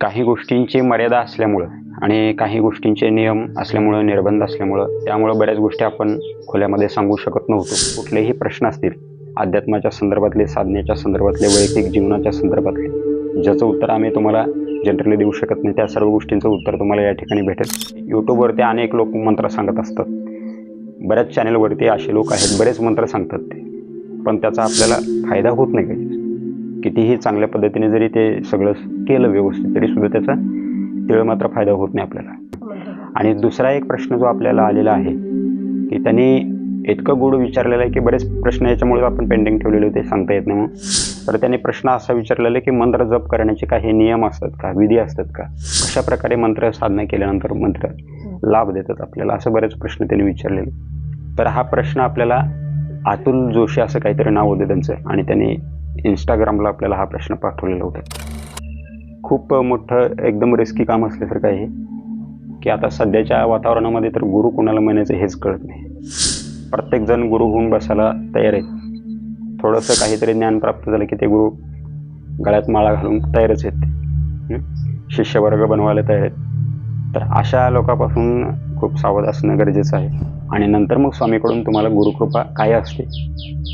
काही गोष्टींची मर्यादा असल्यामुळं आणि काही गोष्टींचे नियम असल्यामुळं निर्बंध असल्यामुळं त्यामुळं बऱ्याच गोष्टी आपण खोल्यामध्ये सांगू शकत नव्हतो. कुठलेही प्रश्न असतील अध्यात्माच्या संदर्भातले साधनेच्या संदर्भातले वैयक्तिक जीवनाच्या संदर्भातले ज्याचं उत्तर आम्ही तुम्हाला जनरली देऊ शकत नाही त्या सर्व गोष्टींचं उत्तर तुम्हाला या ठिकाणी भेटेल. यूट्यूबवरती अनेक लोक मंत्र सांगत असतात. बऱ्याच चॅनलवरती असे लोक आहेत बरेच मंत्र सांगतात ते. पण त्याचा आपल्याला फायदा होत नाही काही. कितीही चांगल्या पद्धतीने जरी ते सगळं केलं व्यवस्थित तरी सुद्धा त्याचा तिळ मात्र फायदा होत नाही आपल्याला. आणि दुसरा एक प्रश्न जो आपल्याला आलेला आहे की त्यांनी इतकं गोड विचारलेलं आहे की बरेच प्रश्न याच्यामुळे आपण पेंडिंग ठेवलेले होते सांगता येत नाही म्हणून. तर त्यांनी प्रश्न असा विचारलेला आहे की मंत्र जप करण्याचे काही नियम असतात का विधी असतात का? कशा प्रकारे मंत्र साधना केल्यानंतर मंत्र लाभ देतात आपल्याला असं बरेच प्रश्न त्यांनी विचारलेले. तर हा प्रश्न आपल्याला अतुल जोशी असं काहीतरी नाव होतं त्यांचं आणि त्यांनी इंस्टाग्रामला आपल्याला हा प्रश्न पाठवलेला होता. खूप मोठं एकदम रिस्की काम असल्यासारखं आहे की आता सध्याच्या वातावरणामध्ये तर गुरु कोणाला म्हणायचं हेच कळत नाही. प्रत्येकजण गुरु होऊन बसायला तयार आहेत. थोडंसं काहीतरी ज्ञान प्राप्त झालं की ते गुरु गळ्यात माळा घालून तयारच आहेत. शिष्यवर्ग बनवायला तयार आहेत. तर अशा लोकांपासून खूप सावध असणं गरजेचं आहे. आणि नंतर मग स्वामीकडून तुम्हाला गुरुकृपा काय असते?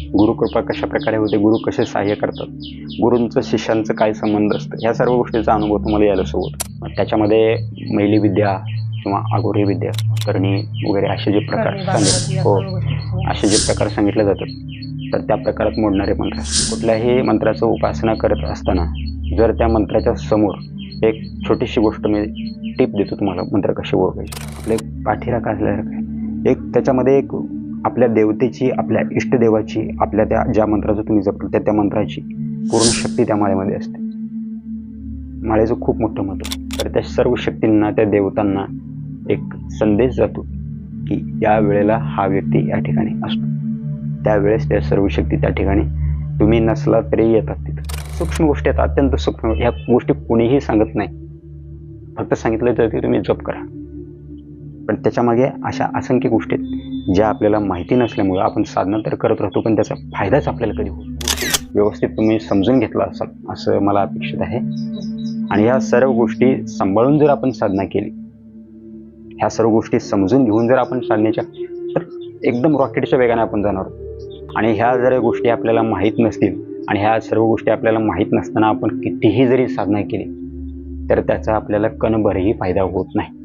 गुरुकृपा कशा प्रकारे होते? गुरु कसे सहाय्य करतात? गुरूंचं शिष्यांचं काय संबंध असतं? ह्या सर्व गोष्टीचा अनुभव तुम्हाला यायला सोबत त्याच्यामध्ये मैली विद्या किंवा आगोरी विद्या करणी वगैरे असे जे प्रकार सांगितले. हो. असे जे प्रकार सांगितले जातात. तर त्या प्रकारात मोडणारे मंत्र. कुठल्याही मंत्राचं उपासना करत असताना जर त्या मंत्राच्या समोर एक छोटीशी गोष्ट मी टिप देतो तुम्हाला मंत्र कशी ओळखायची. आपले पाठीराखा असल्यासारखं आहे. एक त्याच्यामध्ये एक आपल्या देवतेची आपल्या इष्टदेवाची आपल्या त्या ज्या मंत्राचं तुम्ही जपलं त्या त्या मंत्राची पूर्ण शक्ती त्या माळेमध्ये असते. माळेचं खूप मोठं महत्त्व तर त्या सर्व शक्तींना त्या देवतांना एक संदेश जातो की या वेळेला हा व्यक्ती या ठिकाणी असतो. त्यावेळेस त्या सर्व शक्ती त्या ठिकाणी तुम्ही नसला तरी येतात तिथं. सूक्ष्म गोष्टी आहेत अत्यंत सूक्ष्म ह्या गोष्टी कोणीही सांगत नाही. फक्त सांगितलं तर की तुम्ही जप करा. पण त्याच्यामागे अशा असंख्य गोष्टी आहेत ज्या आपल्याला माहिती नसल्यामुळं आपण साधना तर करत राहतो पण त्याचा फायदाच आपल्याला कधी होतो व्यवस्थित तुम्ही समजून घेतला असाल असं मला अपेक्षित आहे. आणि ह्या सर्व गोष्टी सांभाळून जर आपण साधना केली ह्या सर्व गोष्टी समजून घेऊन जर आपण साधण्याच्या तर एकदम रॉकेटच्या वेगाने आपण जाणार आहोत. आणि ह्या जर गोष्टी आपल्याला माहीत नसतील आणि ह्या सर्व गोष्टी आपल्याला माहीत नसताना आपण कितीही जरी साधना केली तर त्याचा आपल्याला कणभरही फायदा होत नाही.